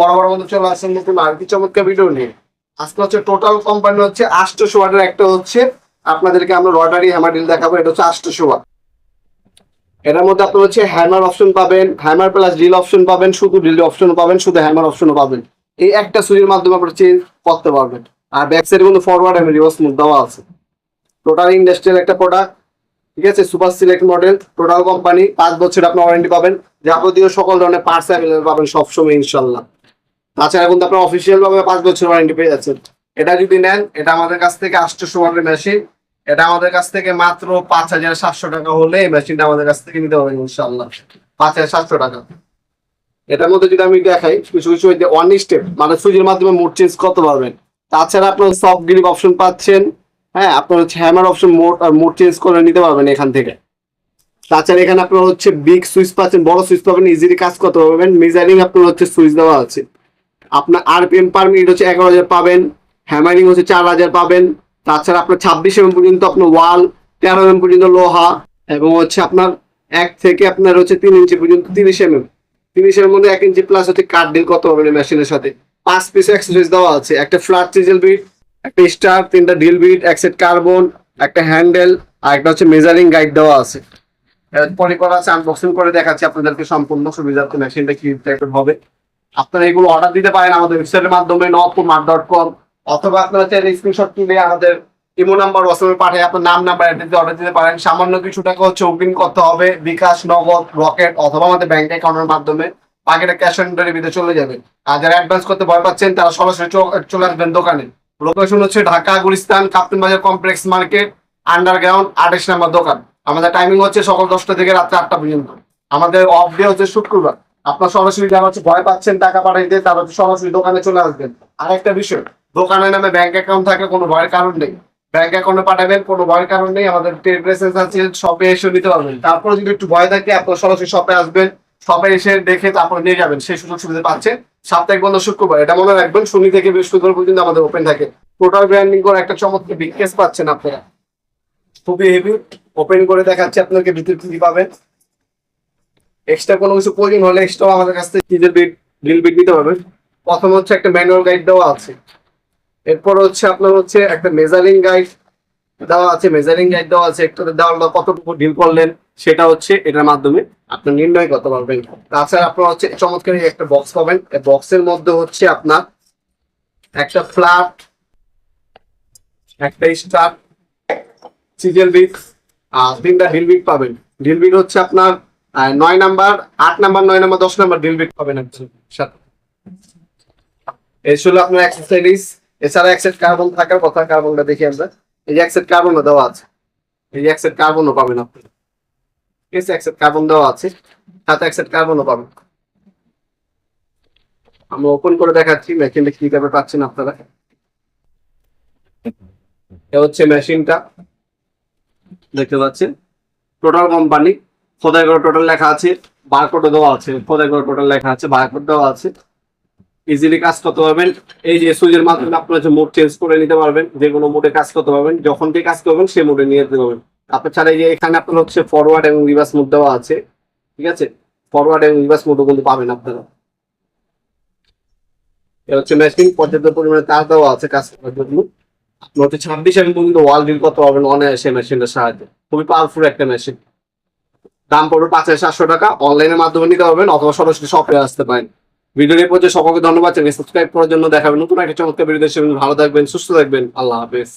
বড় বড় চমৎকার হচ্ছে টোটাল হচ্ছে একটা হচ্ছে। আপনাদেরকে আমরা রটারি ডিল দেখাবো, এটা হচ্ছে এটার মধ্যে হচ্ছে অপশন পাবেন প্লাস ড্রিল অপশন পাবেন, শুধু অপশন পাবেন, শুধু পাবেন। এই একটা মাধ্যমে আপনারা চেঞ্জ করতে পারবেন। আর ব্যাক সাইডে কিন্তু ফরওয়ার্ড আছে। টোটাল ইন্ডাস্ট্রিয়াল একটা প্রোডাক্ট ঠিক আছে? Super select model total company পাঁচ বছর আপনার ওয়ারেন্টি পাবেন। যাবতীয় সকল ধরনের পার্টস অ্যাভেলেবল পাবেন সবসময় ইনশাল্লাহ তাছাড়া কিন্তু আপনার অফিসিয়াল ভাবে পাঁচ বছর ওয়ারেন্টি পেয়ে যাচ্ছেন। এটা যদি নেন, এটা আমাদের কাছ থেকে আটশোশো ওয়াটের মেশিন এটা আমাদের কাছ থেকে মাত্র পাঁচ হাজার সাতশো টাকা হলে এই মেশিনটা আমাদের কাছ থেকে নিতে পারবেন ইনশাল্লাহ পাঁচ হাজার সাতশো টাকা। এটার মধ্যে যদি আমি দেখাই, কিছু কিছু ওয়ান স্টেপ মানে সুইচের মাধ্যমে মোড চেঞ্জ করতে পারবেন। তাছাড়া আপনার সফট গ্রিপ অপশন পাচ্ছেন। হ্যাঁ আপনার হচ্ছে হ্যামার অপশন মোড আর মোড চেঞ্জ করে নিতে পারবেন এখান থেকে। তাছাড়া এখানে আপনার হচ্ছে বিগ সুইচ পাচ্ছেন, বড় সুইচ পাবেন ইজিলি কাজ করতে পারবেন। মেজারিং আপনার হচ্ছে সুইচ দেওয়া আছে। আপনার আরপিএম পার মিনিট হচ্ছে এগারো হাজার পাবেন হ্যামারিং হচ্ছে চার হাজার পাবেন। তাছাড়া আপনার ছাব্বিশ এম পর্যন্ত আপনার ওয়াল তেরো এম পর্যন্ত লোহা, এবং হচ্ছে আপনার এক থেকে আপনার হচ্ছে তিন ইঞ্চি পর্যন্ত তিরিশ এম এম তিরিশ এর মধ্যে এক ইঞ্চি প্লাস হচ্ছে কাঠ ডিল করতে পারবেন মেশিনের সাথে। পাঁচ পিস এক্সারসাইজ দেওয়া আছে। একটা ফ্ল্যাট চিজেল বিট একটা স্টার, তিনটা ডিল বিট এক কার্বন একটা হ্যান্ডেল আর একটা হচ্ছে মেজারিং গাইড দেওয়া আছে। পরে করা আছে আনবক্সিং করে দেখাচ্ছি আপনাদেরকে সম্পূর্ণ সুবিধার্থে মেশিনটা কি হবে। আপনারা এগুলো অর্ডার দিতে পারেন আমাদের ওয়েবসাইটের মাধ্যমে নপুর মার্ট ডট কম অথবা আপনারা চাইলে স্ক্রিনশট তুলে আমাদের ইমো নাম্বার হোয়াটসঅ্যাপে পাঠিয়ে আপনার নাম নাম্বার অ্যাড্রেস অর্ডার দিতে পারেন। সামান্য কিছু টাকা হচ্ছে অগ্রিম করতে হবে। বিকাশ, নগদ, রকেট, অথবা আমাদের ব্যাংক অ্যাকাউন্টের মাধ্যমে বাকিটা ক্যাশ অন ডেলিভারিতে চলে যাবে। আর যারা অ্যাডভান্স করতে ভয় পাচ্ছেন, তারা সরাসরি চলে আসবেন দোকানে। লোকেশন হচ্ছে Dhaka, Gulistan Kaptan Bazar complex market underground আঠাশ নাম্বার দোকান। আমাদের টাইমিং হচ্ছে সকাল দশটা থেকে রাত্রে আটটা পর্যন্ত। আমাদের অফ ডে হচ্ছে শুক্রবার। আপনার সরাসরি যারা হচ্ছে ভয় পাচ্ছেন, টাকা পাঠাইতে তারা হচ্ছে সরাসরি দোকানে চলে আসবেন। আর একটা বিষয়, দোকানের নামে ব্যাংক অ্যাকাউন্ট থাকে কোনো ভয়ের কারণ নেই। ব্যাংক অ্যাকাউন্টে পাঠাবেন, কোনো ভয়ের কারণ নেই। আমাদের ট্রেড লাইসেন্স আছে শপে এসে নিতে পারবেন। তারপরে যদি একটু ভয় থাকে, আপনার সরাসরি শপে আসবেন। শপে এসে দেখে তারপরে নিয়ে যাবেন, সেই সুযোগ সুবিধা পাচ্ছেন সাপ্তাহিক বন্ধ শুক্রবার, এটা মনে রাখবেন, শনি থেকে বৃহস্পতিবার পর্যন্ত আমাদের ওপেন থাকে। টোটাল ব্র্যান্ডিং করে একটা চমৎকার বিগ কেস পাচ্ছেন আপনারা। খুবই হেভি ওপেন করে দেখাচ্ছি আপনাকে ভিতরে কি পাবেন। এক্সট্রা কোনো কিছু প্রয়োজন হলে এক্সট্রা আমাদের কাছ থেকে নিজের বিট ড্রিল বিট নিতে পারবেন। প্রথম হচ্ছে একটা ম্যানুয়াল গাইড দেওয়া আছে। এরপর হচ্ছে আপনার হচ্ছে একটা মেজারিং গাইড দেওয়া আছে মেজারিং গাইড দেওয়া আছে একটা দেওয়ার কতটুকু ডিল করলেন, সেটা হচ্ছে এটার মাধ্যমে আপনি নির্ণয় করতে পারবেন। তাছাড়া আপনার হচ্ছে চমৎকার একটা বক্স পাবেন। বক্সের মধ্যে হচ্ছে আপনার একটা ফ্ল্যাট একটা স্টার সিজেল বিট আর তিনটা ডিল বিট পাবেন। ডিল বিট হচ্ছে আপনার নয় নাম্বার, আট নাম্বার, নয় নাম্বার, দশ নাম্বার ডিল বিট পাবেন সাথে। এই ছিল আপনার এক্সারসাইজ এছাড়া এক সেট কার্বন থাকার কথা কার্বনটা দেখি আমরা। এই যে এক সেট কার্বনও দেওয়া আছে। এই যে এক সেট কার্বনও পাবেন আপনি। ঠিক আছে এক সেট কার্বন দেওয়া আছে। সাথে এক সেট কার্বনও পাবেন। আমরা ওপেন করে দেখাচ্ছি মেশিনটা কি ভাবে পাচ্ছেন আপনারা। এ হচ্ছে মেশিনটা দেখতে পাচ্ছেন? টোটাল কোম্পানি খোদাই করে টোটাল লেখা আছে বারকোড দেওয়া আছে। খোদাই করে টোটাল লেখা আছে বারকোড দেওয়া আছে। ইজিলি কাজ করতে পারবেন। এই যে সুইচের মাধ্যমে আপনারা যে মোড চেঞ্জ করে নিতে পারবেন, যে কোনো মোডে কাজ করতে পারবেন, যখন যে কাজ করবেন সেই মোডে নিয়ে যেতে পারবেন। তারপর ছাড়া যে এখানে আপনার হচ্ছে ফরওয়ার্ড এবং রিভার্স মোড দেওয়া আছে, ঠিক আছে? ফরওয়ার্ড এবং রিভার্স মোডও কিন্তু পাবেন আপনারা। এটা হচ্ছে মেশিন পর্যাপ্ত পরিমাণে তার দেওয়া আছে কাজ করার জন্য। আপনার হচ্ছে ছাব্বিশ এম পর্যন্ত ওয়াল ডিল করতে পারবেন অনায়াসে মেশিনটার সাহায্যে। খুবই পাওয়ারফুল একটা মেশিন দাম পড়বে পাঁচ হাজার সাতশো টাকা। অনলাইনের মাধ্যমে নিতে পারবেন অথবা সরাসরি শপে আসতে পারেন। ভিডিওর এই পর্যায়ে সকলকে ধন্যবাদ চ্যানেল সাবস্ক্রাইব করার জন্য দেখাবেন নতুন একটা চমৎকার ভিডিও ভালো থাকবেন, সুস্থ থাকবেন। আল্লাহ হাফেজ।